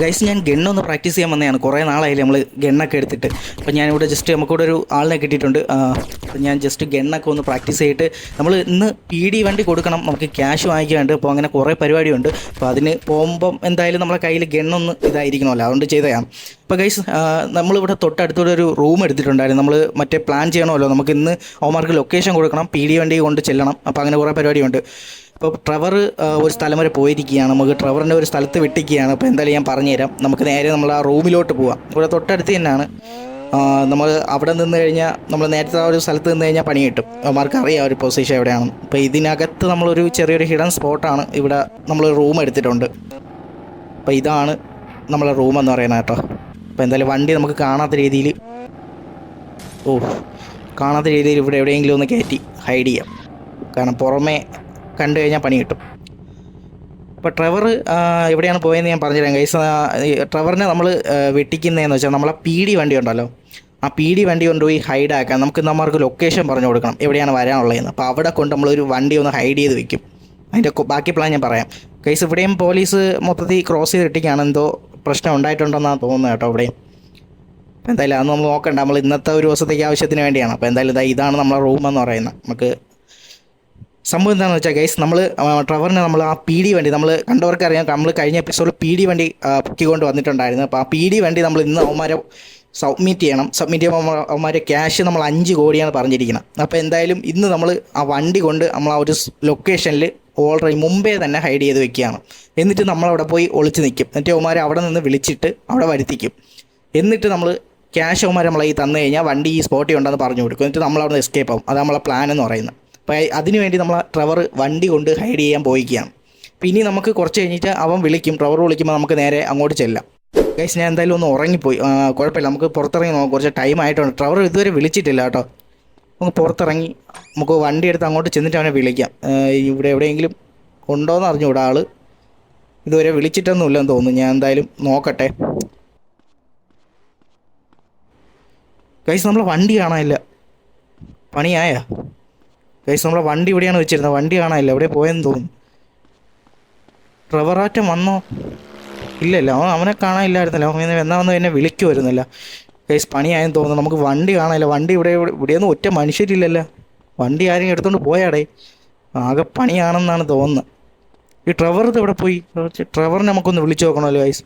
Guys ഞാൻ ഗണ്ണൊന്ന് practice ചെയ്യാൻ വന്നതാണ്. കുറേ നാളായില്ലേ നമ്മൾ ഗണ്ണൊക്കെ എടുത്തിട്ട്. അപ്പോൾ ഞാനിവിടെ ജസ്റ്റ് നമുക്കിവിടെ ഒരു ആളിനെ കിട്ടിയിട്ടുണ്ട്. അപ്പോൾ ഞാൻ ജസ്റ്റ് ഗണ്ണൊക്കെ ഒന്ന് പ്രാക്ടീസ് ചെയ്തിട്ട് നമ്മൾ ഇന്ന് പി ഡി വണ്ടി കൊടുക്കണം. നമുക്ക് ക്യാഷ് വാങ്ങിക്കാണ്ട് അപ്പോൾ അങ്ങനെ കുറേ പരിപാടിയുണ്ട്. അപ്പോൾ അതിന് പോകുമ്പം എന്തായാലും നമ്മളെ കയ്യിൽ ഗണ്ണൊന്ന് ഇതായിരിക്കണമല്ലോ. അതുകൊണ്ട് ചെയ്തതാണ്. അപ്പോൾ ഗൈസ് നമ്മളിവിടെ തൊട്ടടുത്തൂടെ ഒരു റൂം എടുത്തിട്ടുണ്ടായിരുന്നു. നമ്മൾ മറ്റേ പ്ലാൻ ചെയ്യണമല്ലോ. നമുക്ക് ഇന്ന് ഓമാർക്ക് ലൊക്കേഷൻ കൊടുക്കണം. പി ഡി വണ്ടി കൊണ്ട് ചെല്ലണം. അപ്പോൾ അങ്ങനെ കുറേ പരിപാടിയുണ്ട്. അപ്പോൾ ട്രവർ ഒരു സ്ഥലം വരെ പോയിരിക്കുകയാണ്. നമുക്ക് ട്രവറിന്റെ ഒരു സ്ഥലത്ത് വിട്ടിക്കുകയാണ് അപ്പോൾ എന്തായാലും ഞാൻ പറഞ്ഞുതരാം. നമുക്ക് നേരെ നമ്മൾ ആ റൂമിലോട്ട് പോവാം. ഇവിടെ തൊട്ടടുത്ത് തന്നെയാണ്. നമ്മൾ അവിടെ നിന്ന് കഴിഞ്ഞാൽ നമ്മൾ നേരത്തെ ആ ഒരു സ്ഥലത്ത് നിന്ന് കഴിഞ്ഞാൽ പണി കിട്ടും. അവർക്ക് അറിയാം ഒരു പൊസിഷൻ എവിടെയാണ് അപ്പോൾ ഇതിനകത്ത് നമ്മളൊരു ചെറിയൊരു ഹിഡൻ സ്പോട്ടാണ് ഇവിടെ നമ്മൾ റൂം എടുത്തിട്ടുണ്ട്. അപ്പോൾ ഇതാണ് നമ്മളെ റൂം എന്ന് പറയുന്നത് കേട്ടോ. അപ്പോൾ എന്തായാലും വണ്ടി നമുക്ക് കാണാത്ത രീതിയിൽ ഓ കാണാത്ത രീതിയിൽ ഇവിടെ എവിടെയെങ്കിലും ഒന്ന് കയറ്റി ഹൈഡ് ചെയ്യാം. കാരണം പുറമേ കണ്ടു കഴിഞ്ഞാൽ പണി കിട്ടും. അപ്പോൾ ട്രവർ എവിടെയാണ് പോയതെന്ന് ഞാൻ പറഞ്ഞുതരാം. ഗൈസ് ട്രവറിനെ നമ്മൾ വെട്ടിക്കുന്നതെന്ന് വെച്ചാൽ നമ്മളെ പി ഡി വണ്ടി ഉണ്ടല്ലോ. ആ പി ഡി വണ്ടി കൊണ്ടുപോയി ഹൈഡ് ആക്കാം നമുക്ക് നമ്മൾക്ക് ലൊക്കേഷൻ പറഞ്ഞു കൊടുക്കണം. എവിടെയാണ് വരാനുള്ളതെന്ന്. അപ്പോൾ അവിടെ കൊണ്ട് നമ്മളൊരു വണ്ടി ഒന്ന് ഹൈഡ് ചെയ്ത് വെക്കും. അതിന്റെ ബാക്കി പ്ലാൻ ഞാൻ പറയാം. ഗൈസ് ഇവിടെയും പോലീസ് മൊത്തത്തിൽ ക്രോസ് ചെയ്ത് ഇട്ടിക്കാണ് എന്തോ പ്രശ്നം ഉണ്ടായിട്ടുണ്ടെന്നാണ് തോന്നുന്നത് കേട്ടോ ഇവിടെയും. എന്തായാലും അത് നമ്മൾ നോക്കണ്ട. നമ്മൾ ഇന്നത്തെ ഒരു ദിവസത്തേക്ക് ആവശ്യത്തിന് വേണ്ടിയാണ്. അപ്പോൾ എന്തായാലും ഇതാണ് നമ്മളെ റൂം എന്ന് പറയുന്നത്. നമുക്ക് സംഭവം എന്താണെന്ന് വെച്ചാൽ ഗൈസ് നമ്മൾ ട്രവറിനെ നമ്മൾ ആ പി ഡി വണ്ടി നമ്മൾ കണ്ടവർക്ക് അറിയാം നമ്മൾ കഴിഞ്ഞ എപ്പിസോഡിൽ പി ഡി വണ്ടി പൊക്കിക്കൊണ്ട് വന്നിട്ടുണ്ടായിരുന്നു. അപ്പോൾ ആ പി ഡി വണ്ടി നമ്മൾ ഇന്ന് അവന്മാരെ സബ്മിറ്റ് ചെയ്യണം. സബ്മിറ്റ് ചെയ്യുമ്പോൾ അവന്മാരെ ക്യാഷ് നമ്മൾ അഞ്ച് കോടിയാണ് പറഞ്ഞിരിക്കുന്നത് അപ്പോൾ എന്തായാലും ഇന്ന് നമ്മൾ ആ വണ്ടി കൊണ്ട് നമ്മൾ ആ ഒരു ലൊക്കേഷനിൽ ഓൾറെഡി മുമ്പേ തന്നെ ഹൈഡ് ചെയ്ത് വെക്കുകയാണ്. എന്നിട്ട് നമ്മളവിടെ പോയി ഒളിച്ച് നിൽക്കും എന്നിട്ട് അവന്മാരെ അവിടെ നിന്ന് വിളിച്ചിട്ട് അവിടെ വരുത്തിക്കും. എന്നിട്ട് നമ്മൾ ക്യാഷ് അവന്മാരെ നമ്മളെ തന്നു കഴിഞ്ഞാൽ വണ്ടി ഈ സ്പോട്ടിൽ ഉണ്ടെന്ന് പറഞ്ഞു കൊടുക്കും. എന്നിട്ട് നമ്മൾ അവിടെ നിന്ന് എസ്കേപ്പ് ആവും. അത് നമ്മളെ പ്ലാൻ എന്ന് പറയുന്നത് അപ്പോൾ അതിന് വേണ്ടി നമ്മൾ ട്രവർ വണ്ടി കൊണ്ട് ഹൈഡ് ചെയ്യാൻ പോയിക്കുകയാണ്. പിന്നെ നമുക്ക് കുറച്ച് കഴിഞ്ഞിട്ട് അവൻ വിളിക്കും ട്രവർ വിളിക്കുമ്പോൾ നമുക്ക് നേരെ അങ്ങോട്ട് ചെല്ലാം. ഗൈസ് ഞാൻ എന്തായാലും ഒന്ന് ഉറങ്ങിപ്പോയി. കുഴപ്പമില്ല. നമുക്ക് പുറത്തിറങ്ങി നോക്കാം. കുറച്ച് ടൈം ആയിട്ടുണ്ട്. ട്രവർ ഇതുവരെ വിളിച്ചിട്ടില്ല കേട്ടോ. നമുക്ക് പുറത്തിറങ്ങി നമുക്ക് വണ്ടി എടുത്ത് അങ്ങോട്ട് ചെന്നിട്ട് അവനെ വിളിക്കാം. ഇവിടെ എവിടെയെങ്കിലും ഉണ്ടോയെന്ന് അറിഞ്ഞുകൂടാ ആൾ ഇതുവരെ വിളിച്ചിട്ടൊന്നുമില്ലെന്ന് തോന്നുന്നു. ഞാൻ എന്തായാലും നോക്കട്ടെ. ഗൈസ് നമ്മൾ വണ്ടി കാണാനില്ല. പണിയായ? ഗൈസ് നമ്മളെ വണ്ടി ഇവിടെയാണ് വെച്ചിരുന്നത്. വണ്ടി കാണാനില്ല. എവിടെ പോയെന്ന് തോന്നുന്നു. ഡ്രൈവറാറ്റം വന്നോ? ഇല്ലല്ല അവൻ അവനെ കാണാനില്ലായിരുന്നല്ലോ. അവൻ എന്നാ വന്ന് എന്നെ വിളിക്കുമായിരുന്നില്ല ഗൈസ് പണിയായെന്ന് തോന്നുന്നു. നമുക്ക് വണ്ടി കാണാനില്ല. വണ്ടി ഇവിടെ ഇവിടെ- ഇവിടെയൊന്നും ഒറ്റ മനുഷ്യരില്ലല്ലോ. വണ്ടി ആരെങ്കിലും എടുത്തുകൊണ്ട് പോയാടേ? ആകെ പണിയാണെന്നാണ് തോന്നുന്നത് ഈ ട്രവർ ഇത് ഇവിടെ പോയി? ട്രവറിനെ നമുക്കൊന്ന് വിളിച്ചു നോക്കണമല്ലോ ഗൈസ്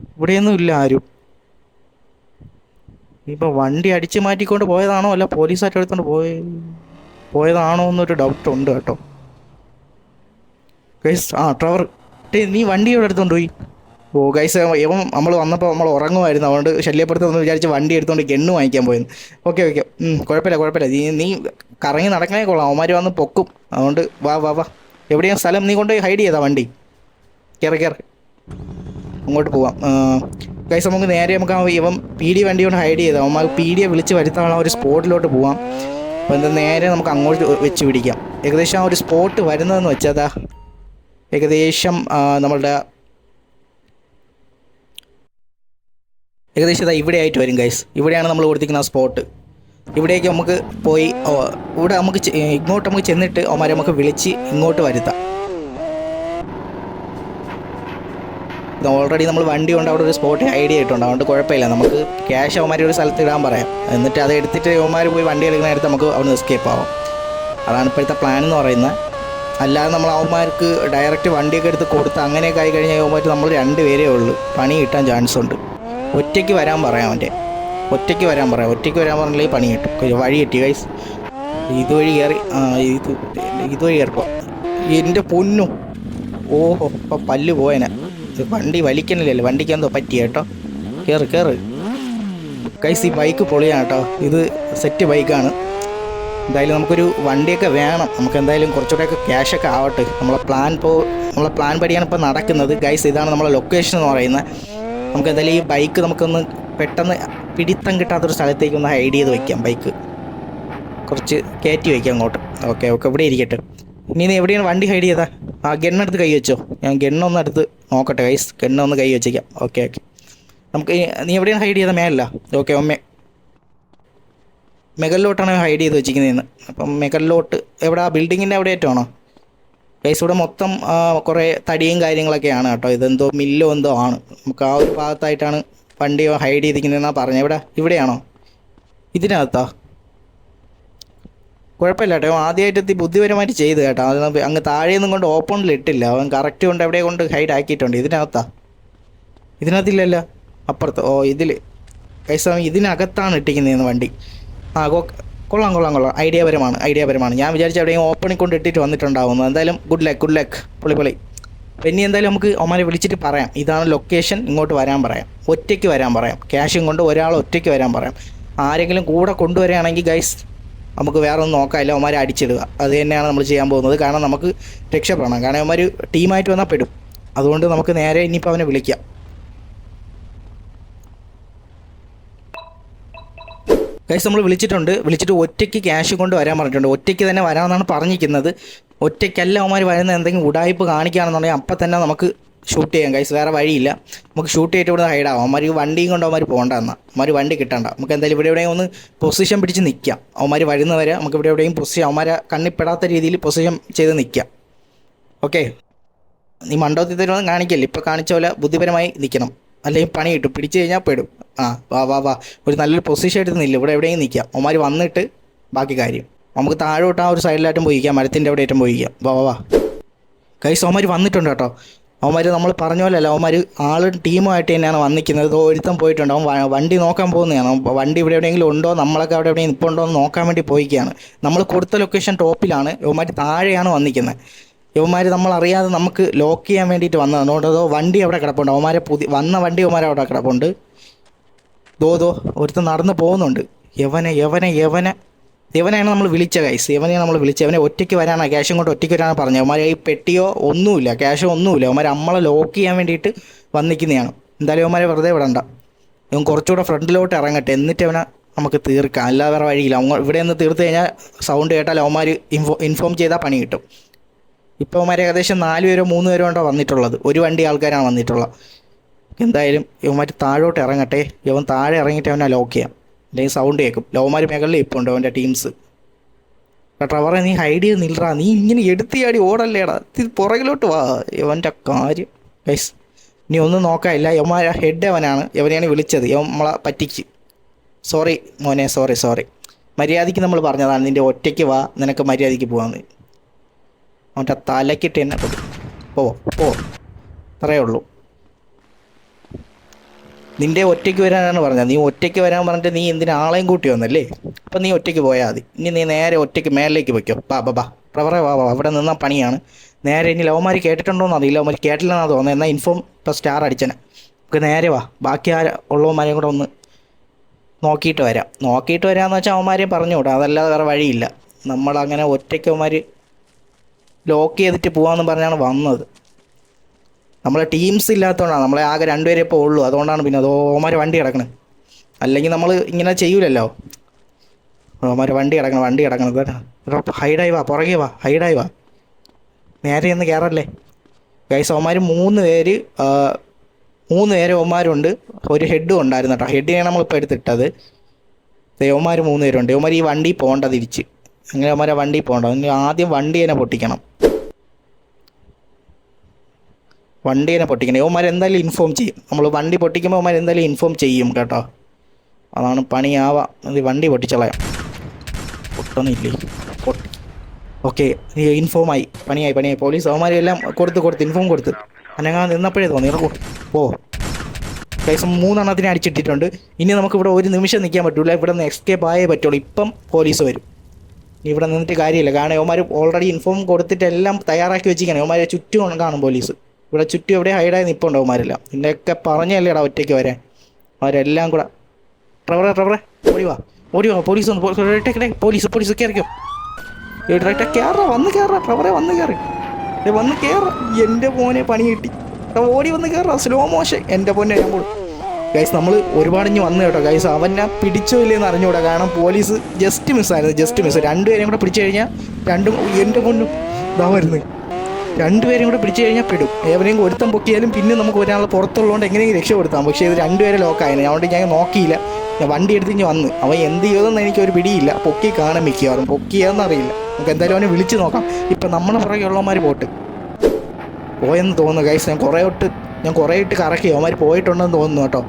ഇവിടെയൊന്നും ഇല്ല ആരും. ഇപ്പൊ വണ്ടി അടിച്ചു മാറ്റിക്കൊണ്ട് പോയതാണോ അല്ല പോലീസായിട്ട് എടുത്തോണ്ട് പോയ പോയതാണോ എന്നൊരു ഡൗട്ട് ഉണ്ട് കേട്ടോ. ഗൈസ് ആ ട്രവർ ടേ നീ വണ്ടി എവിടെ എടുത്തോണ്ട് പോയി? ഓ ഗൈസ് ഇവൻ നമ്മൾ വന്നപ്പോൾ നമ്മൾ ഉറങ്ങുമായിരുന്നു. അതുകൊണ്ട് ശല്യപ്പെടുത്തുമെന്ന് വിചാരിച്ച് വണ്ടി എടുത്തോണ്ട് ഗണ്ണ് വാങ്ങിക്കാൻ പോയിരുന്നു. ഓക്കെ ഓക്കെ കുഴപ്പമില്ല കുഴപ്പമില്ല. നീ നീ കറങ്ങി നടക്കണേ കൊള്ളാം. അവന്മാർ വന്ന് പൊക്കും. അതുകൊണ്ട് വാ വാ വാ. എവിടെയാണ് സ്ഥലം? നീ കൊണ്ട് ഹൈഡ് ചെയ്താ വണ്ടി? കയറി കയറി അങ്ങോട്ട് പോവാം. ഗൈസ് നമുക്ക് നേരെ നമുക്ക് ആ ഇവൻ പി ഡി വണ്ടി കൊണ്ട് ഹൈഡ് ചെയ്താൽ അവന്മാർ പി ഡിയെ വിളിച്ച് വരുത്താനുള്ള ഒരു സ്പോട്ടിലോട്ട് പോവാം. അപ്പോൾ എന്താ നേരെ നമുക്ക് അങ്ങോട്ട് വെച്ച് പിടിക്കാം. ഏകദേശം ആ ഒരു സ്പോട്ട് വരുന്നതെന്ന് വെച്ചാൽ ഏകദേശം നമ്മളുടെ ഏകദേശം ഇതാ ഇവിടെ ആയിട്ട് വരും ഗൈസ് ഇവിടെയാണ് നമ്മൾ കൊടുത്തിരിക്കുന്ന ആ സ്പോട്ട്. ഇവിടേക്ക് നമുക്ക് പോയി ഇവിടെ നമുക്ക് ഇങ്ങോട്ട് നമുക്ക് ചെന്നിട്ട് അവന്മാരെ നമുക്ക് വിളിച്ച് ഇങ്ങോട്ട് വരുത്താം. ഓൾറെഡി നമ്മൾ വണ്ടി കൊണ്ട് അവിടെ ഒരു സ്പോട്ട് ഐഡിയ ആയിട്ടുണ്ട് അതുകൊണ്ട് കുഴപ്പമില്ല. നമുക്ക് ക്യാഷ് അവന്മാർ ഒരു സ്ഥലത്ത് ഇടാൻ പറയാം. എന്നിട്ട് അത് എടുത്തിട്ട് അവന്മാർ പോയി വണ്ടി എടുക്കുന്ന നേരത്തെ നമുക്ക് അവിടെ നിന്ന് എസ്കേപ്പ് ആവാം. അതാണ് ഇപ്പോഴത്തെ പ്ലാൻ എന്ന് പറയുന്നത്. അല്ലാതെ നമ്മൾ അവന്മാർക്ക് ഡയറക്റ്റ് വണ്ടിയൊക്കെ എടുത്ത് കൊടുത്ത് അങ്ങനെയൊക്കെ ആയി കഴിഞ്ഞാൽ അവന്മാർ നമ്മൾ രണ്ട് പേരേ ഉള്ളൂ. പണി കിട്ടാൻ ചാൻസ് ഉണ്ട്. ഒറ്റയ്ക്ക് വരാൻ പറയാം അവന്റെ. ഒറ്റയ്ക്ക് വരാൻ പറയാം. ഒറ്റയ്ക്ക് വരാൻ പറഞ്ഞില്ലെങ്കിൽ പണി കിട്ടും. വഴി കിട്ടി ഗൈസ് ഇതുവഴി കയറി ആ ഇത് ഇതുവഴി കയറിപ്പോ. എന്റെ പൊന്നു. ഓഹോ ഇപ്പം പല്ല് പോയനെ. വണ്ടി വലിക്കണില്ലല്ലോ. വണ്ടിക്ക് എന്തോ പറ്റി കേട്ടോ. കയറ് കയറ് കൈസ് ഈ ബൈക്ക് പൊളിയാണ് കേട്ടോ. ഇത് സെറ്റ് ബൈക്കാണ് എന്തായാലും നമുക്കൊരു വണ്ടിയൊക്കെ വേണം. നമുക്ക് എന്തായാലും കുറച്ചുകൂടെയൊക്കെ ക്യാഷൊക്കെ ആവട്ടെ. നമ്മളെ പ്ലാൻ ഇപ്പോൾ നമ്മളെ പ്ലാൻ പടിയാണ് ഇപ്പോൾ നടക്കുന്നത്. ഗൈസ് ഇതാണ് നമ്മളെ ലൊക്കേഷൻ എന്ന് പറയുന്നത്. നമുക്ക് എന്തായാലും ഈ ബൈക്ക് നമുക്കൊന്ന് പെട്ടെന്ന് പിടിത്തം കിട്ടാത്തൊരു സ്ഥലത്തേക്ക് ഒന്ന് ഹൈഡ് ചെയ്ത് വയ്ക്കാം ബൈക്ക് കുറച്ച് കയറ്റി വയ്ക്കാം അങ്ങോട്ട്. ഓക്കെ ഓക്കെ ഇവിടെ ഇരിക്കട്ടെ. നീ എവിടെയാണ് വണ്ടി ഹൈഡ് ചെയ്താ? ആ ഗണ്ണെടുത്ത് കൈ വെച്ചോ. ഞാൻ ഗണ്ണൊന്ന് എടുത്ത് നോക്കട്ടെ ഗൈസ് ഗണ്ണൊന്ന് കൈ വെച്ചേക്കാം. ഓക്കെ ഓക്കെ നമുക്ക് നീ എവിടെയാണ് ഹൈഡ് ചെയ്ത? മേലല്ല. ഓക്കെ ഒമ്മേ മെഗലിലോട്ടാണ് ഹൈഡ് ചെയ്ത് വെച്ചിരിക്കുന്നതെന്ന്. അപ്പം മെഗലിലോട്ട് എവിടെ? ആ ബിൽഡിങ്ങിന്റെ അവിടെ ആയിട്ടാണോ ഗൈസ് ഇവിടെ മൊത്തം കുറേ തടിയും കാര്യങ്ങളൊക്കെയാണ് കേട്ടോ. ഇതെന്തോ മില്ലോ എന്തോ ആണ്. നമുക്ക് ആ ഒരു ഭാഗത്തായിട്ടാണ് വണ്ടി ഹൈഡ് ചെയ്തിരിക്കുന്നതെന്നാണ് പറഞ്ഞത്. എവിടെ? ഇവിടെയാണോ? ഇതിനകത്താ? കുഴപ്പമില്ല കേട്ടോ. ആദ്യമായിട്ട് എത്തി ബുദ്ധിപരമായിട്ട് ചെയ്ത് കേട്ടോ. അത് അങ്ങ് താഴെയൊന്നും കൊണ്ട് ഓപ്പണിൽ ഇട്ടില്ല. അവൻ കറക്റ്റ് കൊണ്ട് എവിടെ കൊണ്ട് ഹൈഡ് ആക്കിയിട്ടുണ്ട്. ഇതിനകത്താ? ഇതിനകത്തില്ലല്ലോ? അപ്പുറത്ത്. ഓ ഇതിൽ കൈസ് അവൻ ഇതിനകത്താണ് ഇട്ടിരിക്കുന്നതെന്ന് വണ്ടി. ആ കൊള്ളാം കൊള്ളാം കൊള്ളാം. ഐഡിയാപരമാണ് ഐഡിയാപരമാണ്. ഞാൻ വിചാരിച്ച എവിടെയും ഓപ്പണിൽ കൊണ്ട് ഇട്ടിട്ട് വന്നിട്ടുണ്ടാവുന്നു എന്തായാലും ഗുഡ് ലക്ക് ഗുഡ് ലക്ക് പൊളി പൊളി. പിന്നെ എന്തായാലും നമുക്ക് ഒമാരെ വിളിച്ചിട്ട് പറയാം. ഇതാണ് ലൊക്കേഷൻ ഇങ്ങോട്ട് വരാൻ പറയാം. ഒറ്റയ്ക്ക് വരാൻ പറയാം. ക്യാഷും കൊണ്ട് ഒരാൾ ഒറ്റയ്ക്ക് വരാൻ പറയാം. ആരെങ്കിലും കൂടെ കൊണ്ടുവരികയാണെങ്കിൽ ഗൈസ് നമുക്ക് വേറെ ഒന്നും നോക്കാമില്ല അവന്മാരെ അടിച്ചിടുക. അത് തന്നെയാണ് നമ്മൾ ചെയ്യാൻ പോകുന്നത്. കാരണം നമുക്ക് രക്ഷപ്പെടണം. കാരണം അവന്മാർ ടീമായിട്ട് വന്നാൽ പെടും. അതുകൊണ്ട് നമുക്ക് നേരെ ഇനിയിപ്പോൾ അവനെ വിളിക്കാം. കൈസ് നമ്മൾ വിളിച്ചിട്ടുണ്ട്. വിളിച്ചിട്ട് ഒറ്റയ്ക്ക് ക്യാഷ് കൊണ്ട് വരാൻ പറഞ്ഞിട്ടുണ്ട്. ഒറ്റയ്ക്ക് തന്നെ വരാമെന്നാണ് പറഞ്ഞിരിക്കുന്നത്. ഒറ്റയ്ക്കല്ല അവന്മാർ വരുന്ന എന്തെങ്കിലും ഉടായ്പ് കാണിക്കുകയാണെന്നുണ്ടെങ്കിൽ അപ്പം തന്നെ നമുക്ക് ഷൂട്ട് ചെയ്യാം കൈസ് വേറെ വഴിയില്ല. നമുക്ക് ഷൂട്ട് ചെയ്തിട്ട് ഇവിടെ ഹൈഡ് ആവാം. അവന്മാർ വണ്ടിയും കൊണ്ട് അവന്മാർ പോകണ്ട എന്നാൽ അവന്മാർ വണ്ടി കിട്ടണ്ട. നമുക്ക് എന്തായാലും ഇവിടെ എവിടെയും ഒന്ന് പൊസിഷൻ പിടിച്ച് നിൽക്കാം അവന്മാർ വരുന്നവരെ നമുക്ക് ഇവിടെ എവിടെയും പൊസിഷൻ അവന്മാരെ കണ്ണിപ്പെടാത്ത രീതിയിൽ പൊസിഷൻ ചെയ്ത് നിൽക്കാം ഓക്കെ നീ മണ്ഡപത്തിൽ തരുമെന്ന് കാണിക്കല്ലേ? ഇപ്പോൾ കാണിച്ച പോലെ ബുദ്ധിപരമായി നിൽക്കണം അല്ലെങ്കിൽ പണി കിട്ടും. പിടിച്ചു കഴിഞ്ഞാൽ പെടും. ആ വാ വാ വാ. ഒരു നല്ലൊരു പൊസിഷൻ എടുത്ത് നില്ല. ഇവിടെ എവിടെയും നിൽക്കാം അവന്മാർ വന്നിട്ട് ബാക്കി കാര്യം. നമുക്ക് താഴോട്ട് ആ ഒരു സൈഡിലായിട്ടും പോയിക്കാം മരത്തിന്റെ അവിടെ ആയിട്ടും പോയിക്കാം വാ വാ വാ. കൈസ് അവന്മാർ വന്നിട്ടുണ്ട് കേട്ടോ. അവന്മാർ നമ്മൾ പറഞ്ഞ പോലെ അല്ല അവന്മാർ ആളും ടീമുമായിട്ട് തന്നെയാണ് വന്നിരിക്കുന്നത്. ഇതോ ഒരുത്തം പോയിട്ടുണ്ട്. അവൻ വണ്ടി നോക്കാൻ പോകുന്നതാണ്. വണ്ടി ഇവിടെ എവിടെയെങ്കിലും ഉണ്ടോ നമ്മളൊക്കെ അവിടെ എവിടെയും ഉണ്ടോ എന്ന് നോക്കാൻ വേണ്ടി പോയിക്കുകയാണ് നമ്മൾ കൊടുത്ത ലൊക്കേഷൻ ടോപ്പിലാണ് ഇവന്മാർ താഴെയാണ് വന്നിരിക്കുന്നത്. ഇവന്മാർ നമ്മളറിയാതെ നമുക്ക് ലോക്ക് ചെയ്യാൻ വേണ്ടിയിട്ട് വന്നതാണ്. അതുകൊണ്ട് അതോ വണ്ടി അവിടെ കിടപ്പുണ്ട്. അവന്മാരെ പുതിയ വന്ന വണ്ടി അവന്മാർ അവിടെ കിടപ്പുണ്ട്. ദോ ദോ ഒരുത്തൻ നടന്ന് പോകുന്നുണ്ട്. യവനെ യവനെ യവനെ. യവനെയാണ് നമ്മൾ വിളിച്ച കൈസ് ഇവനെയാണ് നമ്മൾ വിളിച്ച ഇവനെ ഒറ്റയ്ക്ക് വരാനാണ് ക്യാഷും കൊണ്ട് ഒറ്റയ്ക്ക് വരാനാണ് പറഞ്ഞത്. അവന്മാർ ഈ പെട്ടിയോ ഒന്നുമില്ല ക്യാഷോ ഒന്നുമില്ല. അവന്മാർ നമ്മളെ ലോക്ക് ചെയ്യാൻ വേണ്ടിയിട്ട് വന്നിരിക്കുന്നതാണ് എന്തായാലും അവന്മാരെ വെറുതെ വിടണ്ട. ഇവൻ കുറച്ചുകൂടെ ഫ്രണ്ടിലോട്ട് ഇറങ്ങട്ടെ എന്നിട്ട് അവനെ നമുക്ക് തീർക്കാം. അല്ലാതെ വേറെ വഴിയില്ല. അവൻ ഇവിടെ നിന്ന് തീർത്ത് കഴിഞ്ഞാൽ സൗണ്ട് കേട്ടാൽ അവന്മാർ ഇൻഫോ ഇൻഫോം ചെയ്താൽ പണി കിട്ടും. ഇപ്പോൾ അവന്മാർ ഏകദേശം നാല് പേരോ മൂന്ന് പേരോ ഉണ്ടോ വന്നിട്ടുള്ളത്? ഒരു വണ്ടി ആൾക്കാരാണ് വന്നിട്ടുള്ളത്. എന്തായാലും ഇവന്മാർ താഴോട്ട് ഇറങ്ങട്ടെ. ഇവൻ താഴെ ഇറങ്ങിയിട്ട് അവനെ ലോക്ക് ചെയ്യാം. അല്ലെങ്കിൽ സൗണ്ട് കേൾക്കും. ലവന്മാർ മേഖലയിൽ ഇപ്പോൾ ഉണ്ട് അവന്റെ ടീംസ് ട്രവറെ നീ ഹൈഡ് ചെയ്ത് നിൽറാ. നീ ഇങ്ങനെ എടുത്തിയാടി ഓടല്ലേടാ. ഇത് പുറകിലോട്ട് വാ. ഇവന്റെ കാര്യം. ഗൈസ് നീ ഒന്നും നോക്കാനില്ല. യവന്മാർ ഹെഡ് അവനാണ്. എവനെയാണ് വിളിച്ചത്. ഇവൻ നമ്മളെ സോറി മോനെ സോറി സോറി മര്യാദയ്ക്ക് നമ്മൾ പറഞ്ഞതാണ്. നിന്റെ ഒറ്റയ്ക്ക് വാ. നിനക്ക് മര്യാദയ്ക്ക് പോകാമെന്ന് അവന്റെ തലക്കിട്ട് എന്നെ പോവോ പോ പോ. അത്രയേ ഉള്ളൂ. നിന്റെ ഒറ്റയ്ക്ക് വരാനാണ് പറഞ്ഞത്. നീ ഒറ്റയ്ക്ക് വരാൻ പറഞ്ഞിട്ട് നീ എന്തിനാ ആളെയും കൂട്ടി വന്നല്ലേ? അപ്പം നീ ഒറ്റയ്ക്ക് പോയാൽ മതി. ഇനി നീ നേരെ ഒറ്റയ്ക്ക് മേലേക്ക് വയ്ക്കോ ബാ ബാ ബാ. പ്രവറെ വാ വാ അവിടെ നിന്നാൽ പണിയാണ്. നേരെ ഇനി ലവന്മാർ കേട്ടിട്ടുണ്ടോയെന്ന് അറിയില്ല. അവന്മാർ കേട്ടില്ലെന്നാണ് തോന്നുന്നത് എന്നാൽ ഇൻഫോം ഇപ്പോൾ സ്റ്റാർ അടിച്ചനെ. നമുക്ക് നേരെ വാ. ബാക്കി ആ ഉള്ളവന്മാരെയും കൂടെ ഒന്ന് നോക്കിയിട്ട് വരാം. നോക്കിയിട്ട് വരാമെന്ന് വെച്ചാൽ അവന്മാരെയും പറഞ്ഞു വിടാം. അതല്ലാതെ വേറെ വഴിയില്ല. നമ്മളങ്ങനെ ഒറ്റയ്ക്ക് അവന്മാർ ലോക്ക് ചെയ്തിട്ട് പോകാമെന്ന് പറഞ്ഞാണ് വന്നത്. നമ്മളെ ടീംസ് ഇല്ലാത്തതുകൊണ്ടാണ്. നമ്മളെ ആകെ രണ്ടുപേരെ ഇപ്പോൾ ഉള്ളൂ. അതുകൊണ്ടാണ് പിന്നെ അത് ഓമാർ വണ്ടി കിടക്കണത് അല്ലെങ്കിൽ നമ്മൾ ഇങ്ങനെ ചെയ്യൂലല്ലോ. ഓമാർ വണ്ടി കിടക്കണം വണ്ടി കിടക്കണം. ഹൈഡായി വാ പുറകെ വാ ഹൈഡായി വാ. നേരെ ഒന്ന് കയറല്ലേ ഗൈസ് ഓമാർ മൂന്ന് പേര് മൂന്ന് പേര് ഓമാരുണ്ട് ഒരു ഹെഡും ഉണ്ടായിരുന്നു കേട്ടോ. ഹെഡിനെയാണ് നമ്മളിപ്പോൾ എടുത്തിട്ടത്. ദേവന്മാർ മൂന്ന് പേരുണ്ട്. ദേവന്മാർ ഈ വണ്ടി പോകണ്ട തിരിച്ച്. അങ്ങനെ അവന്മാരെ വണ്ടി പോകണ്ട. ആദ്യം വണ്ടി തന്നെ പൊട്ടിക്കണം. വണ്ടി തന്നെ പൊട്ടിക്കണം. ഇവന്മാർ എന്തായാലും ഇൻഫോം ചെയ്യും. നമ്മൾ വണ്ടി പൊട്ടിക്കുമ്പോൾ ഇവന്മാർ എന്തായാലും ഇൻഫോം ചെയ്യും കേട്ടോ. അതാണ് പണിയാവാം ഇത് വണ്ടി പൊട്ടിച്ചളയാം. പൊട്ടണില്ലേ? പൊട്ടി. ഓക്കെ ഇൻഫോമായി പണിയായി പണിയായി. പോലീസ് അവന്മാരെ എല്ലാം കൊടുത്ത് കൊടുത്ത് ഇൻഫോം കൊടുത്ത്. അനങ്ങാ നിന്നപ്പോഴേ തോന്നി. ഇറങ്ങൂ. പോ. കൈസം മൂന്നെണ്ണത്തിനെ അടിച്ചിട്ടിട്ടുണ്ട്. ഇനി നമുക്ക് ഇവിടെ ഒരു നിമിഷം നിൽക്കാൻ പറ്റില്ല ഇവിടെ നിന്ന് എസ്കേപ്പ് ആയേ പറ്റുള്ളൂ. ഇപ്പം പോലീസ് വരും. ഇവിടെ നിന്നിട്ട് കാര്യമില്ല. കാരണം യവന്മാർ ഓൾറെഡി ഇൻഫോം കൊടുത്തിട്ട് എല്ലാം തയ്യാറാക്കി വെച്ചിരിക്കണം യവന്മാരെ ചുറ്റും കാണും പോലീസ്. ഇവിടെ ചുറ്റും എവിടെ ഹൈഡായി നിൽപ്പുണ്ട് ഇന്നൊക്കെ നിന്നെയൊക്കെ പറഞ്ഞല്ലേടാ ഒറ്റയ്ക്ക് വരെ. അവരെല്ലാം കൂടെ. ട്രവറെ ട്രവറെ ഓടി വാ. ഓടി വാ പോലീസ് ഒന്ന് പോലീസ് പോലീസ് കയറിക്കോ ഡയറക്റ്റ് കയറ വന്ന് കയറാ ട്രവറെ വന്ന് കയറി വന്ന് കയറ എന്റെ മോനെ പണി കിട്ടി. ഓടി വന്ന് കയറാ സ്ലോ മോഷൻ എന്റെ പൊന്നെ ഞാൻ പോലും ഗൈസ് നമ്മൾ ഒരുപാട് ഇനി വന്നു കേട്ടോ. ഗൈസ് അവനെ പിടിച്ചോ ഇല്ലെന്ന് അറിഞ്ഞുകൂടാ കാരണം പോലീസ് ജസ്റ്റ് മിസ്സായിരുന്നു ജസ്റ്റ് മിസ് രണ്ടുപേരെയും കൂടെ പിടിച്ചു കഴിഞ്ഞാൽ രണ്ടും എന്റെ പൊന്നും ഇതാ വരുന്നത് രണ്ടുപേരെയും കൂടെ പിടിച്ചു കഴിഞ്ഞാൽ പെടും. എവരെയും ഒരുത്തം പൊക്കിയാലും പിന്നെ നമുക്ക് ഒരാളെ പുറത്തുള്ളതുകൊണ്ട് എങ്ങനെയെങ്കിലും രക്ഷപ്പെടുത്താം. പക്ഷേ ഇത് രണ്ടുപേരെ ലോക്കായിരുന്നു അതുകൊണ്ട് ഞാൻ നോക്കിയില്ല. ഞാൻ വണ്ടി എടുത്ത് ഞാൻ വന്ന്. അവൻ എന്ത് ചെയ്തെന്ന് എനിക്ക് ഒരു പിടിയില്ല. പൊക്കി കാണാൻ മിക്കവാറും. പൊക്കിയാന്ന് അറിയില്ല. നമുക്ക് എന്തായാലും അവനെ വിളിച്ച് നോക്കാം. ഇപ്പം നമ്മളെ പുറകെ ഉള്ളവന്മാർ പോട്ട്. പോയെന്ന് തോന്നുന്നു ഗൈസ് ഞാൻ കുറേ ഇട്ട് ഞാൻ കുറേ ഇട്ട് കറക്കി. അവന്മാർ പോയിട്ടുണ്ടെന്ന് തോന്നുന്നു കേട്ടോ.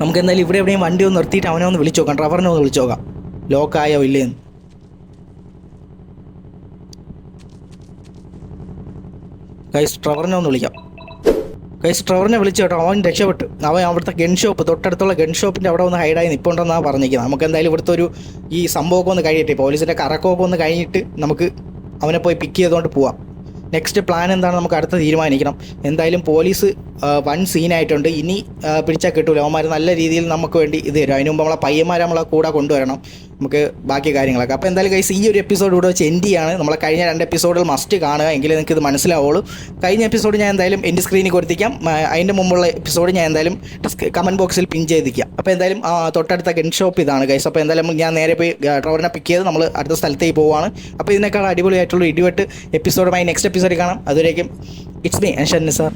നമുക്ക് എന്തായാലും ഇവിടെ എവിടെയും വണ്ടി ഒന്ന് നിർത്തിയിട്ട് അവനെ ഒന്ന് വിളിച്ചു നോക്കാം. ഡ്രൈവറിനെ ഒന്ന് വിളിച്ചു നോക്കാം. ലോക്കായോ ഇല്ലേന്ന് ഗൈസ് ട്രവറിനെ ഒന്ന് വിളിക്കാം. ഗൈസ് ട്രവറിനെ വിളിച്ചു കേട്ടോ. അവൻ രക്ഷപ്പെട്ടു. അവൻ അവിടുത്തെ ഗൺ ഷോപ്പ് തൊട്ടടുത്തുള്ള ഗൺ ഷോപ്പിന്റെ അവിടെ ഒന്ന് ഹൈഡായി നിൽപ്പുണ്ടെന്നാണ് പറഞ്ഞിരിക്കുന്നത് നമുക്ക് എന്തായാലും ഇവിടുത്തെ ഒരു ഈ സംഭവമൊക്കെ ഒന്ന് കഴിഞ്ഞിട്ട് പോലീസിന്റെ കറക്കമൊക്കെ ഒന്ന് കഴിഞ്ഞിട്ട് നമുക്ക് അവനെ പോയി പിക്ക് ചെയ്തുകൊണ്ട് പോവാം. നെക്സ്റ്റ് പ്ലാൻ എന്താണ്? നമുക്ക് അടുത്ത് തീരുമാനിക്കണം. എന്തായാലും പോലീസ് വൺ സീനായിട്ടുണ്ട്. ഇനി പിടിച്ചാൽ കിട്ടൂല. അവന്മാർ നല്ല രീതിയിൽ നമുക്ക് വേണ്ടി ഇത് തരും. അതിന് മുമ്പ് നമ്മളെ പയ്യന്മാരെ നമ്മളെ കൂടെ കൊണ്ടുവരണം. നമുക്ക് ബാക്കി കാര്യങ്ങളൊക്കെ. അപ്പോൾ എന്തായാലും കൈസ് ഈ ഒരു എപ്പിസോഡ് ഇവിടെ വെച്ച് എൻഡ് ചെയ്യാണ്. നമ്മളെ കഴിഞ്ഞ രണ്ട് എപ്പിസോഡുകൾ മസ്റ്റ് കാണുക എങ്കിലേ നിങ്ങൾക്ക് ഇത് മനസ്സിലാവുള്ളൂ. കഴിഞ്ഞ എപ്പിസോഡ് ഞാൻ എന്തായാലും എന്റെ സ്ക്രീനിൽ കൊടുത്തിക്കാം. അതിന്റെ മുമ്പുള്ള എപ്പിസോഡ് ഞാൻ എന്തായാലും കമന്റ് ബോക്സിൽ പിൻ ചെയ്തിരിക്കാം. അപ്പോൾ എന്തായാലും തൊട്ടടുത്ത ഗൺ ഷോപ്പ് ഇതാണ് കൈസ് അപ്പോൾ എന്തായാലും ഞാൻ നേരെ പോയി ഡ്രൈവറിനെ പിക്ക് ചെയ്ത് നമ്മൾ അടുത്ത സ്ഥലത്തേക്ക് പോവുകയാണ് അപ്പോൾ ഇതിനേക്കാൾ അടിപൊളിയായിട്ടുള്ള ഇടിവെട്ട് എപ്പിസോഡുമായി നെക്സ്റ്റ് എപ്പിസോഡിൽ കാണാം. അതുവരേക്കും ഇറ്റ്സ് മീ അൻഷൻ സാർ